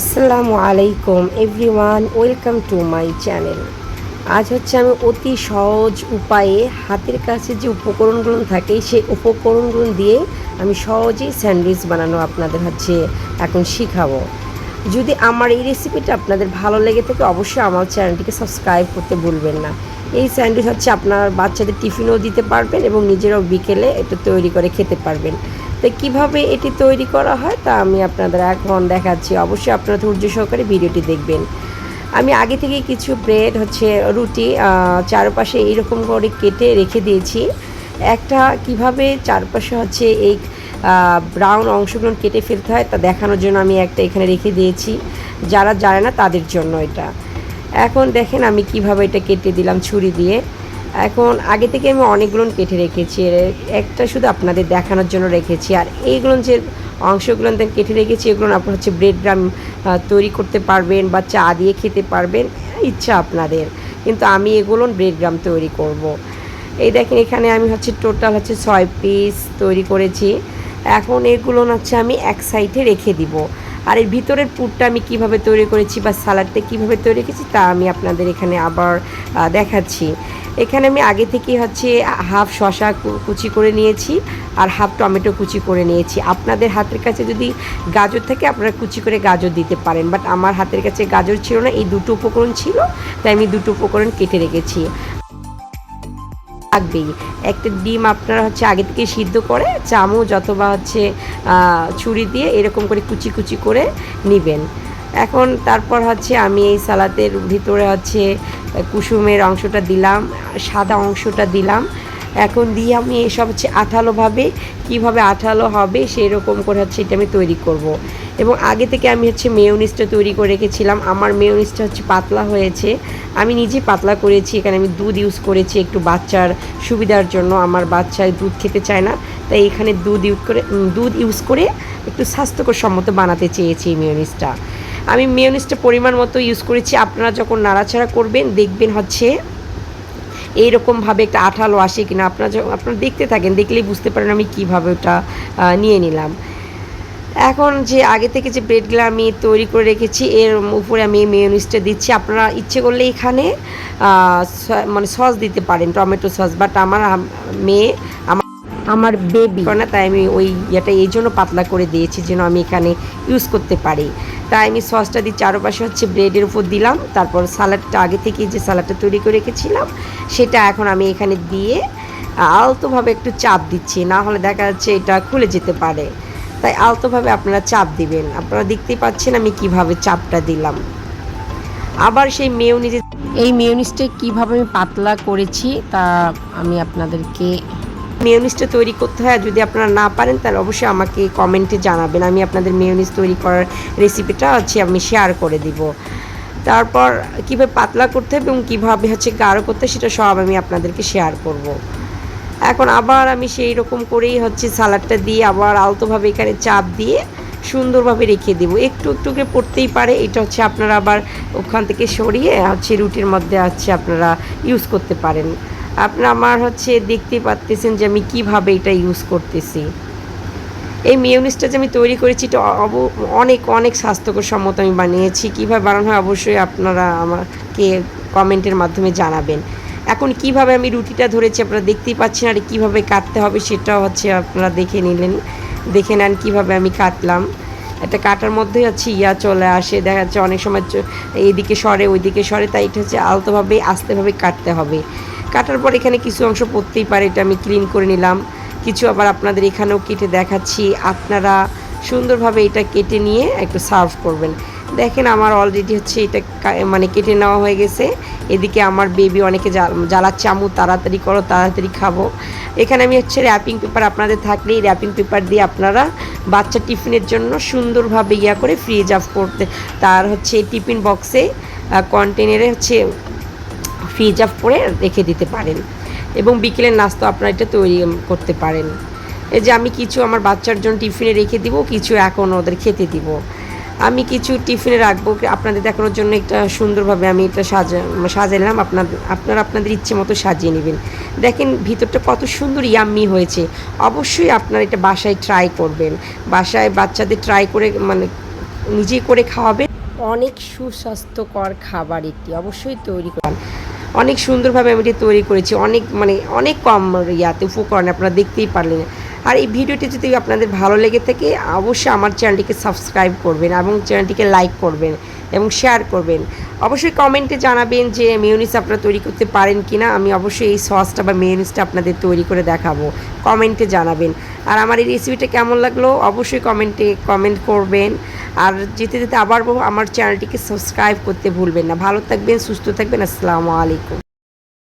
আসসালামু আলাইকুম everyone welcome to my channel আজ হচ্ছে আমি অতি সহজ উপায়ে হাতের কাছে যে উপকরণগুলো থাকে, সেই উপকরণগুলো দিয়ে আমি সহজেই স্যান্ডউইচ বানানো আপনাদের হচ্ছে এখন শিখাবো। যদি আমার এই রেসিপিটা আপনাদের ভালো লেগে থাকে, অবশ্যই আমার চ্যানেলটিকে সাবস্ক্রাইব করতে ভুলবেন না। এই স্যান্ডউইচ হচ্ছে আপনার বাচ্চাদের টিফিনও দিতে পারবেন এবং নিজেরাও বিকেলে এটা তৈরি করে খেতে পারবেন। তো কীভাবে এটি তৈরি করা হয় তা আমি আপনাদের এখন দেখাচ্ছি। অবশ্যই আপনারা ধৈর্য সহকারে ভিডিওটি দেখবেন। আমি আগে থেকে কিছু ব্রেড, হচ্ছে রুটি চারপাশে এইরকম করে কেটে রেখে দিয়েছি। একটা কীভাবে চারপাশে হচ্ছে এই ব্রাউন অংশগুলো কেটে ফেলতে হয় তা দেখানোর জন্য আমি একটা এখানে রেখে দিয়েছি। যারা জানে না তাদের জন্য এটা। এখন দেখেন আমি কীভাবে এটা কেটে দিলাম ছুরি দিয়ে। এখন আগে থেকে আমি অনেকগুলো কেটে রেখেছি। একটা শুধু আপনাদের দেখানোর জন্য রেখেছি। আর এইগুলো যে অংশগুলো কেটে রেখেছি, এগুলো আপনার হচ্ছে ব্রেড গ্রাম তৈরি করতে পারবেন বা চা দিয়ে খেতে পারবেন। ইচ্ছা আপনাদের। কিন্তু আমি এগুলো ব্রেড গ্রাম তৈরি করব। এই দেখেন এখানে আমি হচ্ছে টোটাল হচ্ছে ছয় পিস তৈরি করেছি। এখন এগুলো হচ্ছে আমি এক সাইডে রেখে দিব। আর এর ভিতরের পুরটা আমি কীভাবে তৈরি করেছি বা সালাডটা কীভাবে তৈরি করেছি তা আমি আপনাদের এখানে আবার দেখাচ্ছি। এখানে আমি আগে থেকে হচ্ছে হাফ শশা কুচি করে নিয়েছি আর হাফ টমেটো কুচি করে নিয়েছি। আপনাদের হাতের কাছে যদি গাজর থাকে আপনারা কুচি করে গাজর দিতে পারেন, বাট আমার হাতের কাছে গাজর ছিল না, এই দুটো উপকরণ ছিল, তাই আমি দুটো উপকরণ কেটে রেখেছি। থাকবেই। একটা ডিম আপনারা হচ্ছে আগে থেকে সিদ্ধ করে চামচ অথবা হচ্ছে ছুরি দিয়ে এরকম করে কুচি কুচি করে নেবেন। এখন তারপর হচ্ছে আমি এই সালাদের ভিতরে হচ্ছে কুসুমের অংশটা দিলাম, সাদা অংশটা দিলাম। এখন দিয়ে আমি এসব হচ্ছে আঠালোভাবে, কীভাবে আঠালো হবে সেই রকম করে হচ্ছে এটা আমি তৈরি করব। এবং আগে থেকে আমি হচ্ছে মেয়নিসটা তৈরি করে রেখেছিলাম। আমার মেয়নিসটা হচ্ছে পাতলা হয়েছে। আমি নিজে পাতলা করেছি। এখানে আমি দুধ ইউজ করেছি একটু বাচ্চার সুবিধার জন্য। আমার বাচ্চা দুধ খেতে চায় না। তাই এখানে দুধ ইউজ করে দুধ ইউজ করে একটু স্বাস্থ্যকর সম্মত বানাতে চেয়েছি এই মেয়নিসটা আমি মেয়নিসটা পরিমাণ মতো ইউজ করেছি। আপনারা যখন নাড়াচাড়া করবেন, দেখবেন হচ্ছে এইরকমভাবে একটা আঠালো আসে কিনা আপনারা আপনারা দেখতে থাকেন, দেখলেই বুঝতে পারেন আমি কীভাবে ওটা নিয়ে নিলাম। এখন যে আগে থেকে যে ব্রেডগুলো আমি তৈরি করে রেখেছি, এর উপরে আমি মেয়নিসটা দিচ্ছি। আপনারা ইচ্ছে করলে এখানে মানে সস দিতে পারেন টমেটো সস বাট আমার মেয়ে আমার বেবি না তাই আমি ওই ইয়েটা এই জন্য পাতলা করে দিয়েছি যেন আমি এখানে ইউজ করতে পারি। তাই আমি সসটা দিয়ে চারপাশে হচ্ছে ব্রেডের উপর দিলাম, তারপর সালাডটা আগে থেকে যে সালাডটা তৈরি করে রেখেছিলাম, সেটা এখন আমি এখানে দিয়ে আলতোভাবে একটু চাপ দিচ্ছি, না হলে দেখা যাচ্ছে এটা খুলে যেতে পারে। তাই আলতোভাবে আপনারা চাপ দিবেন। আপনারা দেখতেই পাচ্ছেন আমি কীভাবে চাপটা দিলাম। আবার সেই মেয়নিজে এই মেয়নিজটা কীভাবে আমি পাতলা করেছি তা আমি আপনাদেরকে মেয়নিজটা তৈরি করতে হয়। যদি আপনারা না পারেন, তাহলে অবশ্যই আমাকে কমেন্টে জানাবেন। আমি আপনাদের মেয়নিজ তৈরি করার রেসিপিটা হচ্ছে আমি শেয়ার করে দিব। তারপর কীভাবে পাতলা করতে হবে এবং কীভাবে হচ্ছে গাঢ় করতে সেটা সব আমি আপনাদেরকে শেয়ার করব। এখন আবার আমি সেই রকম করেই হচ্ছে সালাডটা দিয়ে আবার আলতোভাবে এখানে চাপ দিয়ে সুন্দরভাবে রেখে দেবো। একটু একটু করে পড়তেই পারে। এটা হচ্ছে আপনারা আবার ওখান থেকে সরিয়ে হচ্ছে রুটির মধ্যে হচ্ছে আপনারা ইউজ করতে পারেন। আপনারা আমার হচ্ছে দেখতে পাচ্তেছেন যে আমি কীভাবে এটা ইউজ করতেছি। এই মিউনিসটা যে আমি তৈরি করেছি, এটা অনেক অনেক স্বাস্থ্যকর সম্মত আমি বানিয়েছি। কীভাবে বানানো হয় অবশ্যই আপনারা আমাকে কমেন্টের মাধ্যমে জানাবেন। এখন কীভাবে আমি রুটিটা ধরেছি আপনারা দেখতেই পাচ্ছেন, আর কীভাবে কাটতে হবে সেটাও হচ্ছে আপনারা দেখে নিলেন। দেখে নেন কীভাবে আমি কাটলাম। এটা কাটার মধ্যেই হচ্ছে ইয়া চলে আসে। দেখা যাচ্ছে অনেক সময় এইদিকে সরে, ওইদিকে সরে, তাই এটা হচ্ছে আলতোভাবে আস্তেভাবে কাটতে হবে। কাটার পর এখানে কিছু অংশ পড়তেই পারে, এটা আমি ক্লিন করে নিলাম। কিছু আবার আপনাদের এখানেও কেটে দেখাচ্ছি। আপনারা সুন্দরভাবে এটা কেটে নিয়ে একটু সার্ভ করবেন। দেখেন আমার অলরেডি হচ্ছে এটা মানে কেটে নেওয়া হয়ে গেছে। এদিকে আমার বেবি অনেকে জ্বাল- জ্বালাচ্ছে আমু তাড়াতাড়ি করো, তাড়াতাড়ি খাব। এখানে আমি হচ্ছে র্যাপিং পেপার আপনাদের থাকলে এই র্যাপিং পেপার দিয়ে আপনারা বাচ্চা টিফিনের জন্য সুন্দরভাবে ইয়া করে ফ্রিজ অফ করতে, তার হচ্ছে টিফিন বক্সে কন্টেনারে হচ্ছে ফ্রিজ অফ করে রেখে দিতে পারেন। এবং বিকেলের নাস্তা আপনারা এটা তৈরি করতে পারেন। এই যে আমি কিছু আমার বাচ্চার জন্য টিফিনে রেখে দিব, কিছু এখন ওদের খেতে দিব। আমি কিছু টিফিনে রাখব, আপনাদের দেখানোর জন্য একটা সুন্দরভাবে আমি এটা সাজা, সাজালাম। আপনাদের আপনারা আপনাদের ইচ্ছে মতো সাজিয়ে নেবেন। দেখেন ভিতরটা কত সুন্দর ইয়াম্মি হয়েছে। অবশ্যই আপনারা এটা বাসায় ট্রাই করবেন। বাসায় বাচ্চাদের ট্রাই করে মানে নিজেই করে খাওয়াবেন। অনেক সুস্বাস্থ্যকর খাবার এটি। অবশ্যই তৈরি করেন অনেক সুন্দরভাবে আমি এটি তৈরি করেছি। অনেক মানে অনেক কম ইয়াতে উপকরণ আপনারা দেখতেই পারলেন। আর এই ভিডিওটি যদি আপনাদের ভালো লেগে থাকে, অবশ্যই আমার চ্যানেলটিকে সাবস্ক্রাইব করবেন এবং চ্যানেলটিকে লাইক করবেন এবং শেয়ার করবেন। অবশ্যই কমেন্টে জানাবেন যে মেয়নিস আপনারা তৈরি করতে পারেন কি না আমি অবশ্যই এই সসটা বা মেয়নিসটা আপনাদের তৈরি করে দেখাবো। কমেন্টে জানাবেন। আর আমার এই রেসিপিটা কেমন লাগল? অবশ্যই কমেন্টে কমেন্ট করবেন। আর যেতে যেতে আবার আমার চ্যানেলটিকে সাবস্ক্রাইব করতে ভুলবেন না। ভালো থাকবেন, সুস্থ থাকবেন। আসসালামু আলাইকুম।